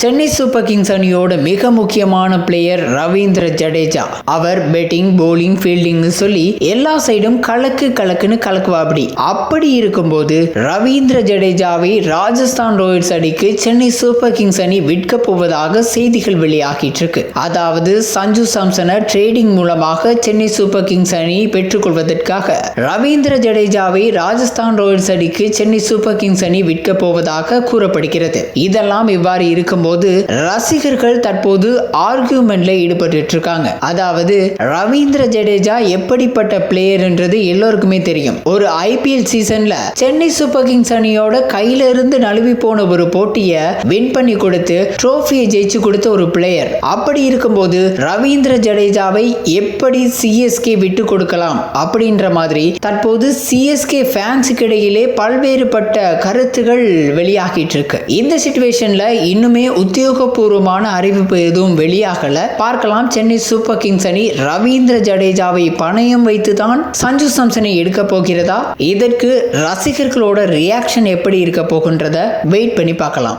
Chennai super Kings அணியோட மிக முக்கியமான பிளேயர் ரவீந்திர ஜடேஜா. அவர் பேட்டிங் போலிங் ஃபீல்டிங்னு சொல்லி எல்லா சைடும் கலக்கு கலக்குன்னு கலக்குவாபடி. அப்படி இருக்கும்போது ரவீந்திர ஜடேஜாவை ராஜஸ்தான் ராயல்ஸ் அணிக்கு சென்னை சூப்பர் கிங்ஸ் அணி விற்க போவதாக செய்திகள் வெளியாகிட்டு இருக்கு. அதாவது சஞ்சு சாம்சனை ட்ரேடிங் மூலமாக சென்னை சூப்பர் கிங்ஸ் அணி பெற்றுக்கொள்வதற்காக ரவீந்திர ஜடேஜாவை ராஜஸ்தான் ராயல்ஸ் அணிக்கு சென்னை சூப்பர் கிங்ஸ் அணி விற்க போவதாக கூறப்படுகிறது. இதெல்லாம் இவ்வாறு இருக்கும்போது ரசிகர்கள் தற்போது ஆர்கியூமெண்ட்ல ஈடுபட்டு இருக்காங்க அதாவது ரவீந்திர ஜடேஜா எப்படிப்பட்ட பிளேயர்ன்றது எல்லோருக்குமே தெரியும். ஒரு ஐபிஎல் சீசன்ல சென்னை சூப்பர் கிங்ஸ் அணியோட கையில இருந்து நழுவி போன ஒரு போட்டியை வின் பண்ணி கொடுத்து ட்ரோஃபியை ஜெயிச்சு கொடுத்த ஒரு பிளேயர் அப்படி இருக்கும்போது ரவீந்திர ஜடேஜாவை எப்படி சிஎஸ்கே விட்டு கொடுக்கலாம் அப்படின்ற மாதிரி தற்போது சிஎஸ்கே ஃபேன்ஸுக்கு இடையிலே பல்வேறுபட்ட கருத்துகள் வெளியாகிட்டு இருக்கு இந்த சுச்சுவேஷன்ல இன்னுமே உத்தியோகபூர்வமான அறிவிப்பு எதுவும் வெளியாகல. பார்க்கலாம். சென்னை சூப்பர் கிங்ஸ் அணி ரவீந்திர ஜடேஜாவை பணயம் வைத்து தான் சஞ்சு சாம்சனை எடுக்க போகிறதா? இதற்கு ரசிகர்களோட ரியாக்ஷன் எப்படி இருக்க போகின்றத வெயிட் பண்ணி பார்க்கலாம்.